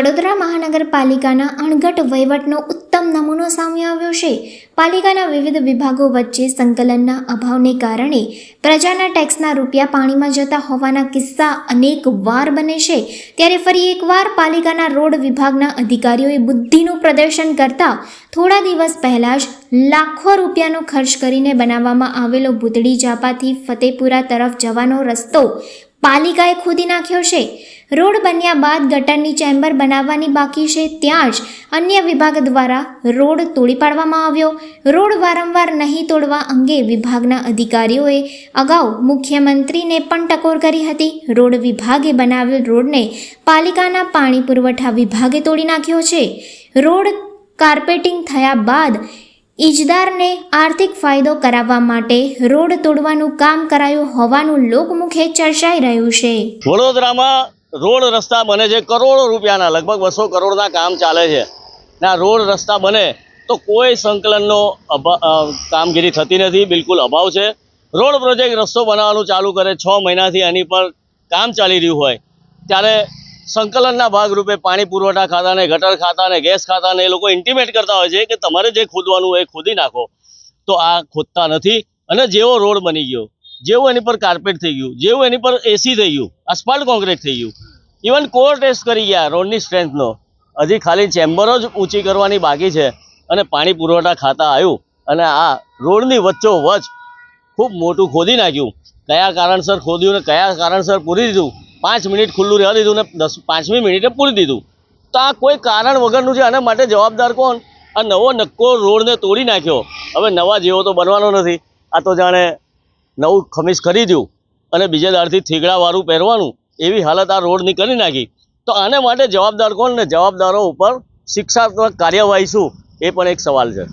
વડોદરા મહાનગરપાલિકાના અણઘટ વહીવટનો ઉત્તમ નમૂનો સામે આવ્યો છે. પાલિકાના વિવિધ વિભાગો વચ્ચે સંકલનના અભાવને કારણે પ્રજાના ટેક્સના રૂપિયા પાણીમાં જતા હોવાના કિસ્સા અનેક વાર બને છે. ત્યારે ફરી એકવાર પાલિકાના રોડ વિભાગના અધિકારીઓએ બુદ્ધિનું પ્રદર્શન કરતા થોડા દિવસ પહેલાં જ લાખો રૂપિયાનો ખર્ચ કરીને બનાવવામાં આવેલો ભૂતળી જાપાથી ફતેપુરા તરફ જવાનો રસ્તો પાલિકાએ ખોદી નાખ્યો છે. રોડ બન્યા બાદ ગટરની ચેમ્બર બનાવવાની બાકી છે ત્યાં જ અન્ય વિભાગ દ્વારા રોડ તોડી પાડવામાં આવ્યો. રોડ વારંવાર નહીં તોડવા અંગે વિભાગના અધિકારીઓએ અગાઉ મુખ્યમંત્રીને પણ ટકોર કરી હતી. રોડ વિભાગે બનાવેલ રોડને પાલિકાના પાણી પુરવઠા વિભાગે તોડી નાખ્યો છે. રોડ કાર્પેટિંગ થયા બાદ ઈજદારને આર્થિક ફાયદો કરાવવા માટે રોડ તોડવાનું કામ કરાયું હોવાનું લોકમુખે ચર્ચાઈ રહ્યું છે. વડોદરામાં રોડ રસ્તા બને છે. કરોડો રૂપિયાના, લગભગ બસો કરોડના કામ ચાલે છે. ને આ રોડ રસ્તા બને તો કોઈ સંકલનનો કામગીરી થતી નથી. બિલકુલ અભાવ છે. રોડ પ્રોજેક્ટ રસ્તો બનાવવાનું ચાલુ કરે છ મહિનાથી એની પર કામ ચાલી રહ્યું હોય, ત્યારે સંકલનના ભાગરૂપે પાણી પુરવઠા ખાતાને, ગટર ખાતાને, ગેસ ખાતાને એ લોકો ઇન્ટિમેટ કરતા હોય છે કે તમારે જે ખોદવાનું એ ખોદી નાખો. તો આ ખોદતા નથી અને જેવો રોડ બની ગયો, જેવું એની પર કાર્પેટ થઈ ગયું, જેવું એની પર એસી થઈ ગયું અસ્ફાલ્ટ કોન્ક્રીટ થઈ ગયું. ઇવન કોર ટેસ્ટ કરી ગયા રોડની સ્ટ્રેન્થનો હજી ખાલી ચેમ્બરો જ ઊંચી કરવાની બાકી છે અને પાણી પુરવઠા ખાતા આવ્યું અને આ રોડની વચ્ચો વચ ખૂબ મોટું ખોદી નાખ્યું. કયા કારણસર ખોદ્યું ને કયા કારણસર પૂરી દીધું? પાંચ મિનિટ ખુલ્લું રહેવા દીધું ને દસ પાંચમી મિનિટે પૂરી દીધું. તો આ કોઈ કારણ વગરનું છે? આના માટે જવાબદાર કોણ? આ નવો નક્કો રોડને તોડી નાખ્યો. હવે નવા જેવો તો બનવાનો નથી. આ તો જાણે નવું ખમીસ ખરીદ્યું અને બીજે દાળથી થીગડાવાળું પહેરવાનું એવી હાલત આ રોડની કરી નાખી. તો આને માટે જવાબદાર કોણ ને જવાબદારો ઉપર શિક્ષાત્મક કાર્યવાહી શું? એ પણ એક સવાલ છે.